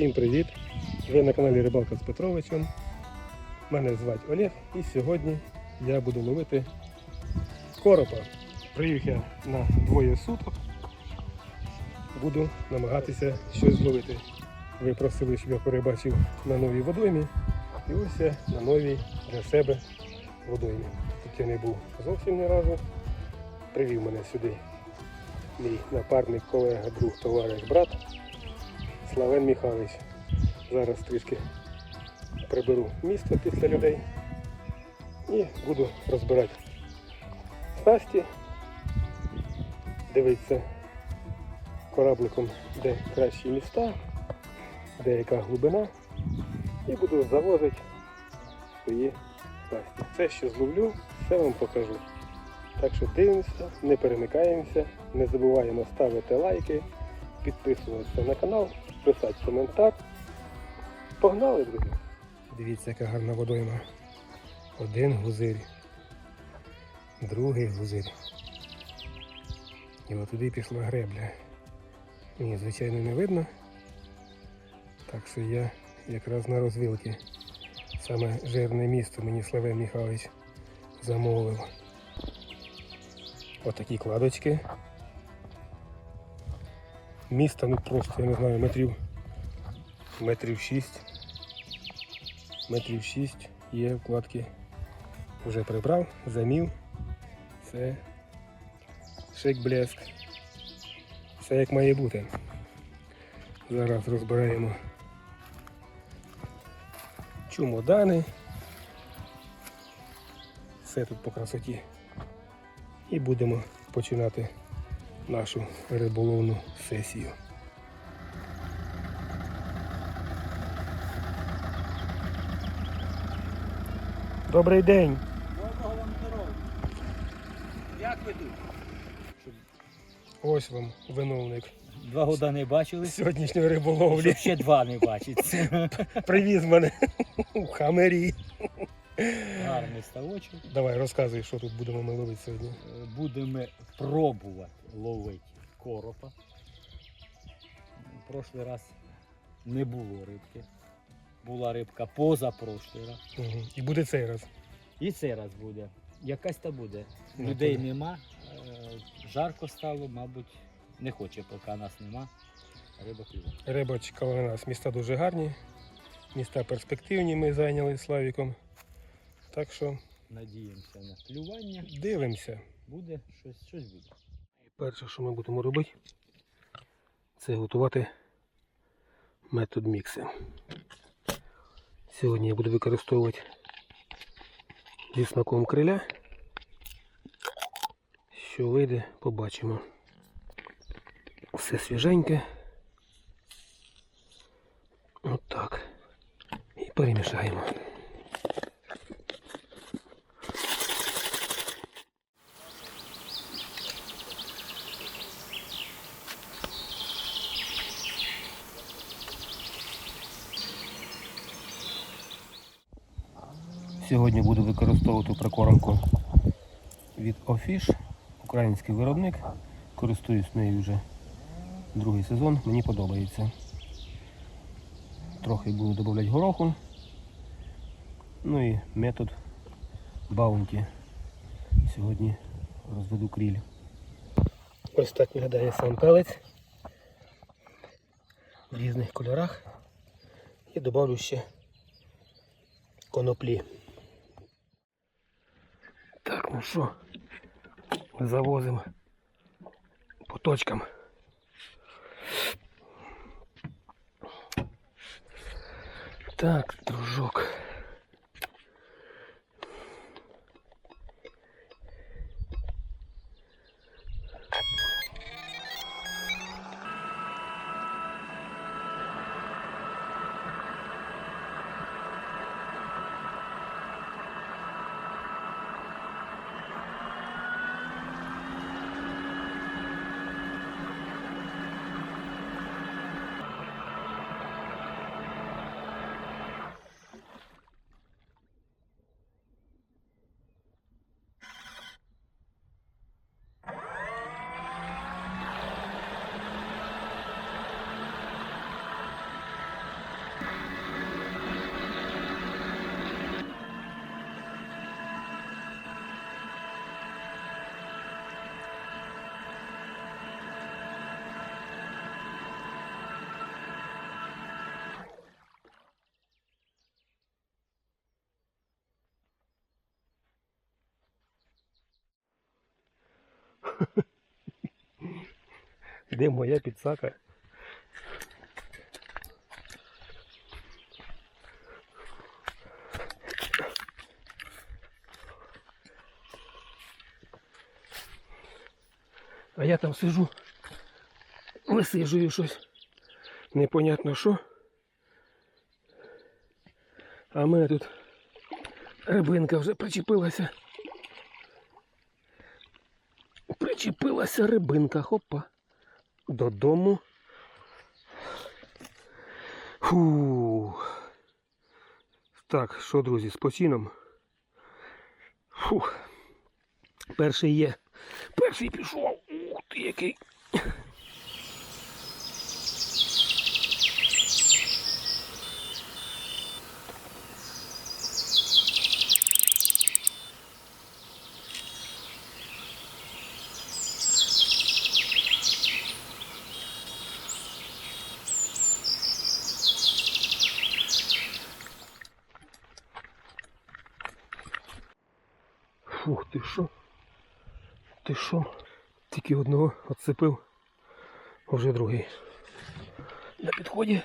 Всім привіт! Ви на каналі Рибалка з Петровичем. Мене звати Олег і сьогодні я буду ловити коропа. Приїхав я на двоє суток. Буду намагатися щось зловити. Ви просили, щоб я перебачив на новій водоймі. І ось я на новій для себе водоймі. Тут я не був зовсім ні разу. Привів мене сюди мій напарник, колега, друг, товариш, брат. Славен Михайлович. Зараз трішки приберу місто після людей і буду розбирати снасті, дивитися корабликом, де кращі міста, де яка глибина, і буду завозити свої снасті. Все, що зловлю, все вам покажу. Так що дивимося, не перемикаємося, не забуваємо ставити лайки, підписуватися на канал, писати коментар. Погнали, друзі! Дивіться, яка гарна водойма. Один гузир, другий гузир. І отуди пішла гребля. Мені, звичайно, не видно. Так що я якраз на розвилки. Саме жирне місто мені Славен Михайлович замовив. Отакі кладочки. Місто ну просто, я не знаю, метрів метрів 6. Метрів 6 є вкладки. Вже прибрав, замів. Все шик блеск. Все як має бути. Зараз розбираємо чумодани. Все тут по красоті. І будемо починати нашу риболовну сесію. Добрий день! Доброго вам здоров'я. Як ви тут? Ось вам виновник Два года не бачили. сьогоднішньої риболовлі. Ще два не бачиться. Привіз мене у хамері. Гарний ставочок. Давай розказуй, що тут будемо ми ловити сьогодні. Е, Будемо пробувати ловити коропа. Прошлий раз не було рибки. Була рибка позапрошлий раз. Угу. І буде цей раз. І цей раз буде. Якась та буде. Людей то- нема. е, Жарко стало, мабуть, не хоче, поки нас нема. Риба клює. Риба чекала на нас. Міста дуже гарні, міста перспективні ми зайняли Славіком. Так що Надіємося на клювання. дивимося. Буде щось, щось буде. Перше, що ми будемо робити, це готувати метод мікси. Сьогодні я буду використовувати зі смаком криля. Що вийде, побачимо. Все свіженьке. Отак. І перемішаємо. Сьогодні буду використовувати прикормку від Офіш, український виробник. Користуюсь нею вже другий сезон, мені подобається. Трохи буду додавати гороху. Ну і метод баунті. Сьогодні розведу кріль. Ось так виглядає сам пелець в різних кольорах. І додавлю ще коноплі. Ну що, завозимо по точкам. Так, дружок. Де моя підсака? А я там сижу, висижую щось. Непонятно що. А мене тут рибинка вже причепилася. Причепилася рибинка, хопа. Додому. Фу. Так, що, друзі, з посіном? Фух. Перший є. Перший пішов. Ух ти який. Фух, ти що? Ти що? Тільки одного відцепив, а вже другий. На підході.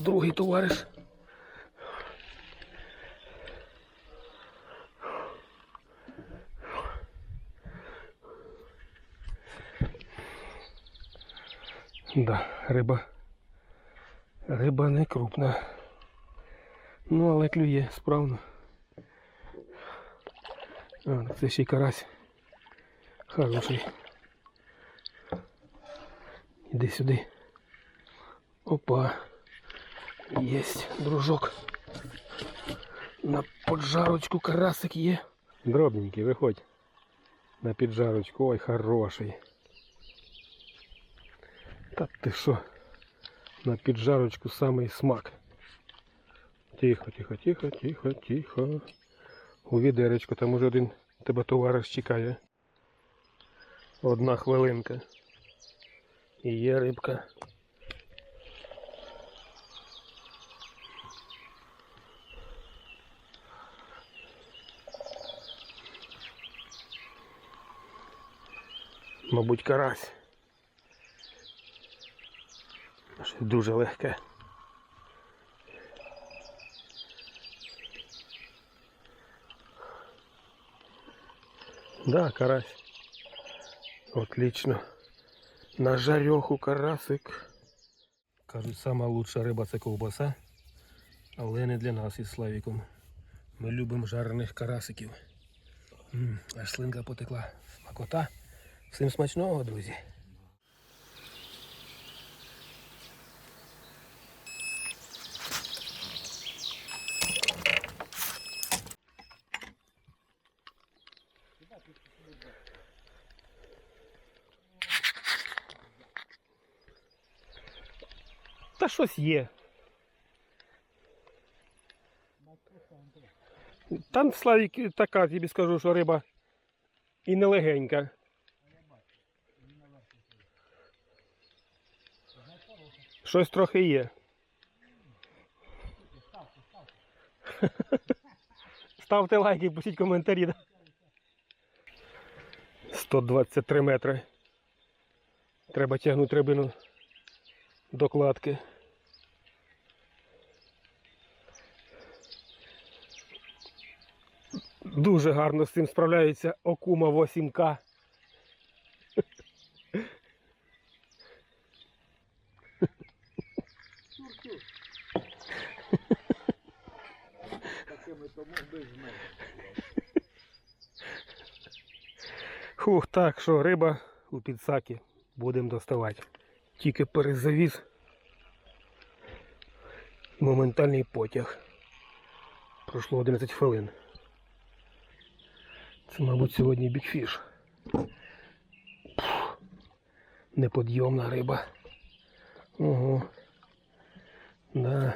Другий товариш. Да, риба. Риба не крупна. Ну, але клює справно. А, це ще й карась. Хороший. Іди сюди. Опа. Єсть, дружок. На поджарочку карасик є. Дробненький, виходь. На піджарочку. Ой, хороший. Та ти що? На піджарочку самий смак. Тихо, тихо, тихо, тихо, тихо. У відеречку, там уже один тебе товариш чекає. Одна хвилинка. І є рибка. Мабуть, карась. Дуже легке. Да, карась. Отлично. На жареху карасик. Кажуть, сама лучша риба це ковбаса, але не для нас із Славіком. Ми любимо жарених карасиків. Аж слинка потекла. Смакота. Всім смачного, друзі. Та щось є. Там Славік така, тобі скажу, що риба і не легенька. Щось трохи є. Ставте лайки, пишіть коментарі. 123 метри. Треба тягнути рибину до кладки. Дуже гарно з цим справляється Окума 8К. Фух, так, що риба у підсакі. Будемо доставати. Тільки перезавіз. Моментальний потяг. Пройшло 11 хвилин. Це, мабуть, сьогодні бікфіш. Неподйомна риба. Ого. Да.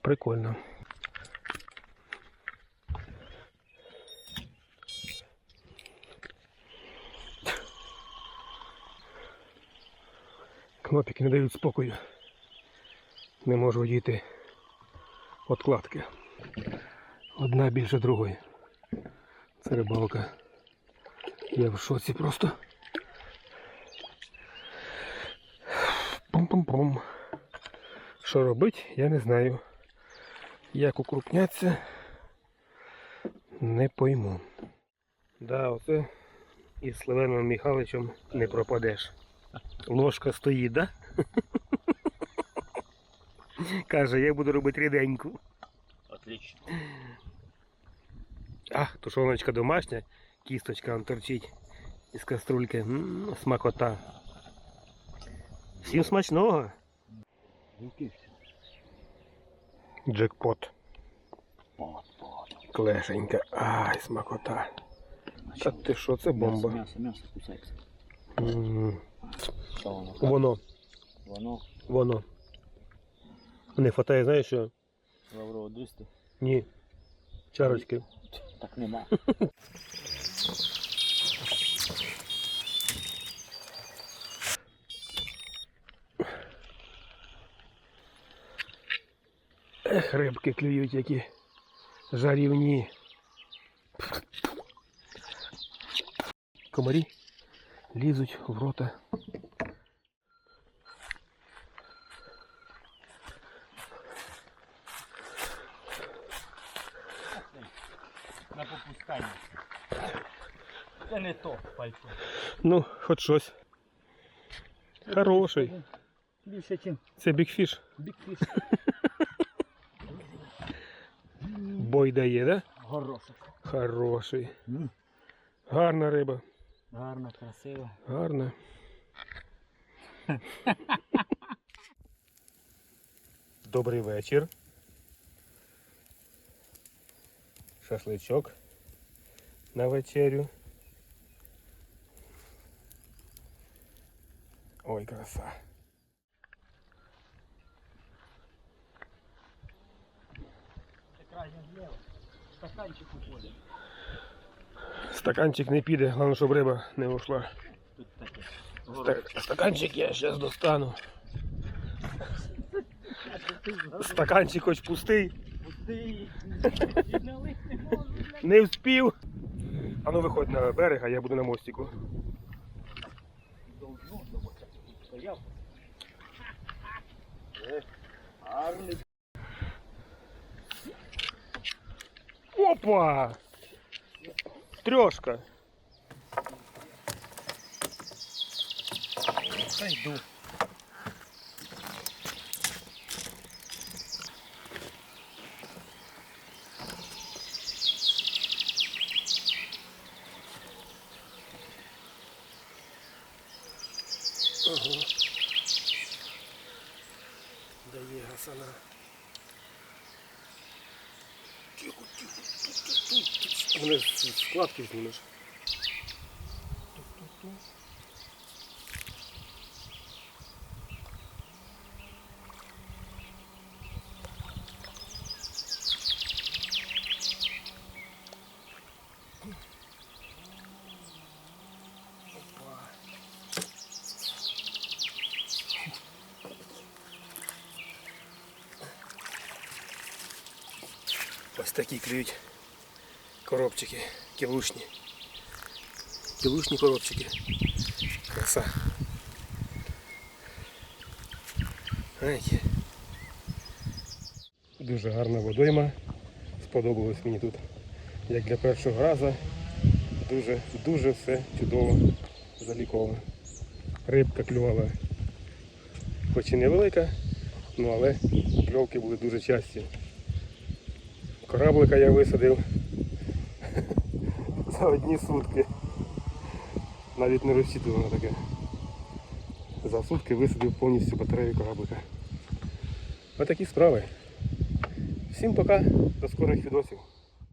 Прикольно. Кнопики не дають спокою. Не можу дійти откладки. Одна більше другої. Це рибалка. Я в шоці просто. Пум-пум-пум. Що робить, я не знаю. Як укрупняться, не пойму. Да, оце із Сливеном Михайловичем не пропадеш. Ложка стоїть, да? Каже, я буду робити ріденьку. Отлично. А, тушоночка домашня, кісточка он торчить із каструльки. М, смакота. Всім смачного. Джекпот. Клешенька. Ай, смакота. Та ти що, це бомба. М'ясо, м'ясо кусається. Що воно? Воно, Воно воно. Не хватає, знаєш що? лаврового дисту. Ні. Чарочки. Так нема. Ех, рибки клюють які жарівні. Комарі лізуть в рота. На попускання. Це не то пальто. Ну, хоч щось. Хороший. Більше, ніж Це бікфіш. бікфіш. Бой дає, да? Горошок. Хороший. Гарна риба. Гарно, красиво. Гарна. Добрий вечір. Шашличок на вечерю. Ой, краса. Це крайня зліва. Стаканчик уходить. Стаканчик не піде, головне, щоб риба не ушла. Стаканчик я зараз достану. Стаканчик хоч пустий. Пустий. Не вспів. А ну виходь на берег, а я буду на мостику. Гарний. Опа! Трьошка. Та йду. Ого. Дає гасана. Тихо, тихо, тихо, тихо. Вони складки знімеш. Ось такі клюють коробчики, кілушні. Кілушні коробчики. Краса. Знаєте. Дуже гарна водойма. Сподобалось мені тут. Як для першого разу. Дуже, дуже все чудово заліковано. Рибка клювала хоч і невелика, ну але кльовки були дуже часті. Кораблика я висадив за одні сутки. Навіть не розчитував таке. За сутки висадив повністю батарею кораблика. Отакі справи. Всім пока, до скорих відосів.